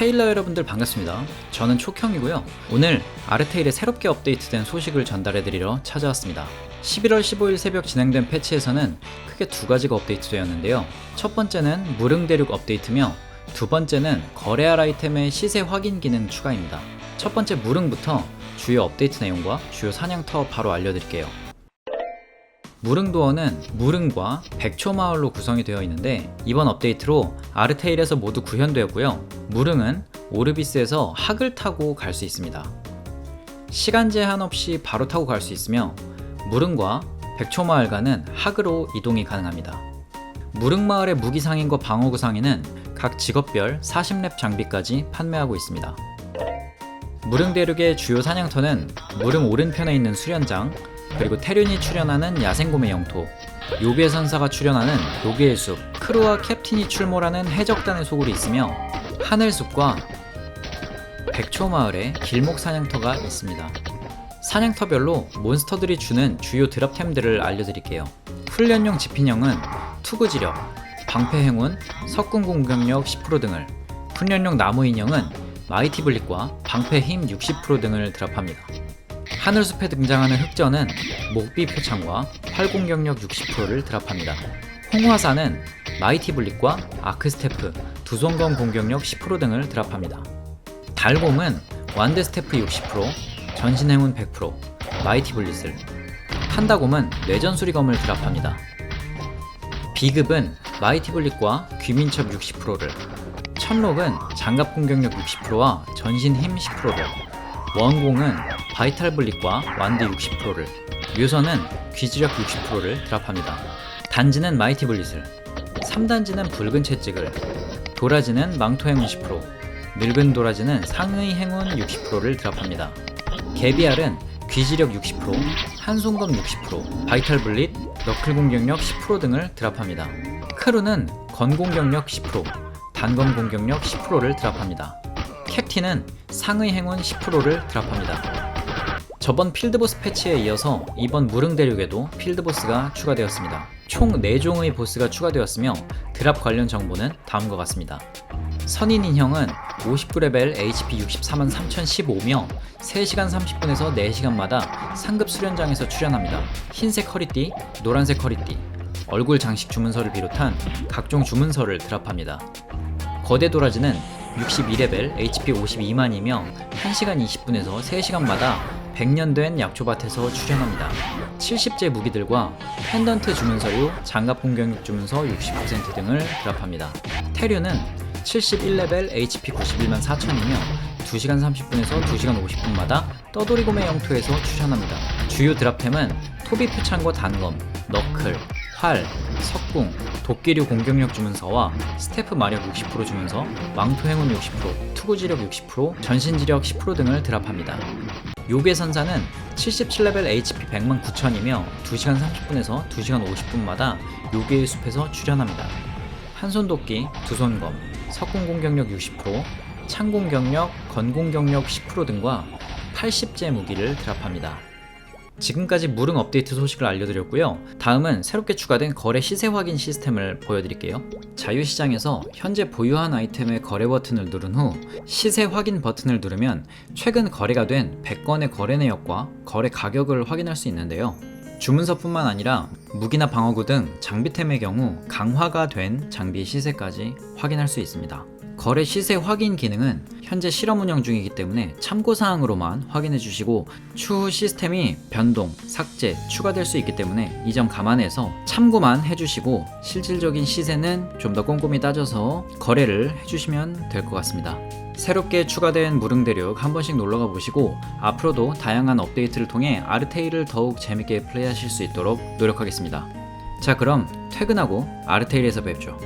테일러 여러분들 반갑습니다. 저는 촉형이고요. 오늘 아르테일에 새롭게 업데이트된 소식을 전달해드리러 찾아왔습니다. 11월 15일 새벽 진행된 패치에서는 크게 두 가지가 업데이트되었는데요. 첫 번째는 무릉 대륙 업데이트며 두 번째는 거래할 아이템의 시세 확인 기능 추가입니다. 첫 번째 무릉부터 주요 업데이트 내용과 주요 사냥터 바로 알려드릴게요. 무릉도어는 무릉과 백초마을로 구성이 되어 있는데 이번 업데이트로 아르테일에서 모두 구현되었고요. 무릉은 오르비스에서 학을 타고 갈 수 있습니다. 시간 제한 없이 바로 타고 갈 수 있으며 무릉과 백초마을과는 학으로 이동이 가능합니다. 무릉마을의 무기상인과 방어구상인은 각 직업별 40렙 장비까지 판매하고 있습니다. 무릉 대륙의 주요 사냥터는 무릉 오른편에 있는 수련장, 그리고 테륜이 출연하는 야생곰의 영토, 요괴 선사가 출연하는 요괴의 숲, 크루와 캡틴이 출몰하는 해적단의 소굴이 있으며 하늘숲과 백초마을에 길목 사냥터가 있습니다. 사냥터별로 몬스터들이 주는 주요 드랍템들을 알려드릴게요. 훈련용 지핀형은 투구지력, 방패행운, 석궁 공격력 10% 등을, 훈련용 나무 인형은 마이티 블릭과 방패 힘 60% 등을 드랍합니다. 하늘숲에 등장하는 흑전은 목비 표창과 활공격력 60%를 드랍합니다. 홍화사는 마이티 블릭과 아크스테프, 두손검 공격력 10% 등을 드랍합니다. 달곰은 완드 스테프 60%, 전신 행운 100%, 마이티 블릿을, 판다곰은 뇌전 수리검을 드랍합니다. 비급은 마이티 블릿과 귀민첩 60%를, 천록은 장갑 공격력 60%와 전신 힘 10%를, 원공은 바이탈 블릿과 완드 60%를, 묘선은 귀지력 60%를 드랍합니다. 단지는 마이티 블릿을, 3단지는 붉은 채찍을, 도라지는 망토 행운 10%, 늙은 도라지는 상의 행운 60%를 드랍합니다. 개비알은 귀지력 60%, 한손검 60%, 바이탈 블릿, 너클 공격력 10% 등을 드랍합니다. 크루는 건 공격력 10%, 단검 공격력 10%를 드랍합니다. 캡틴은 상의 행운 10%를 드랍합니다. 저번 필드보스 패치에 이어서 이번 무릉 대륙에도 필드보스가 추가되었습니다. 총 4종의 보스가 추가되었으며 드랍 관련 정보는 다음과 같습니다. 선인 인형은 59레벨 HP 64만 3015며 3시간 30분에서 4시간마다 상급 수련장에서 출연합니다. 흰색 허리띠, 노란색 허리띠, 얼굴 장식 주문서를 비롯한 각종 주문서를 드랍합니다. 거대 도라지는 62레벨 HP 52만이며 1시간 20분에서 3시간마다 100년 된 약초밭에서 출연합니다. 70제 무기들과 펜던트 주문서류, 장갑 공격력 주문서 60% 등을 드랍합니다. 테류는 71레벨 HP 91만 4천이며 2시간 30분에서 2시간 50분마다 떠돌이곰의 영토에서 출연합니다. 주요 드랍템은 토비 표창과 단검, 너클, 활, 석궁, 도끼류 공격력 주문서와 스태프 마력 60% 주문서, 망토 행운 60%, 투구지력 60%, 전신지력 10% 등을 드랍합니다. 요괴 선사는 77레벨 HP 100만 9천이며 2시간 30분에서 2시간 50분마다 요괴의 숲에서 출연합니다. 한손 도끼, 두손검, 석궁 공격력 60%, 창 공격력, 건 공격력 10% 등과 80제 무기를 드랍합니다. 지금까지 무릉 업데이트 소식을 알려드렸고요. 다음은 새롭게 추가된 거래 시세 확인 시스템을 보여드릴게요. 자유시장에서 현재 보유한 아이템의 거래 버튼을 누른 후 시세 확인 버튼을 누르면 최근 거래가 된 100건의 거래 내역과 거래 가격을 확인할 수 있는데요. 주문서뿐만 아니라 무기나 방어구 등 장비템의 경우 강화가 된 장비 시세까지 확인할 수 있습니다. 거래 시세 확인 기능은 현재 실험 운영 중이기 때문에 참고사항으로만 확인해 주시고 추후 시스템이 변동, 삭제, 추가될 수 있기 때문에 이 점 감안해서 참고만 해주시고 실질적인 시세는 좀 더 꼼꼼히 따져서 거래를 해주시면 될 것 같습니다. 새롭게 추가된 무릉대륙 한 번씩 놀러가 보시고 앞으로도 다양한 업데이트를 통해 아르테일을 더욱 재밌게 플레이하실 수 있도록 노력하겠습니다. 자 그럼 퇴근하고 아르테일에서 뵙죠.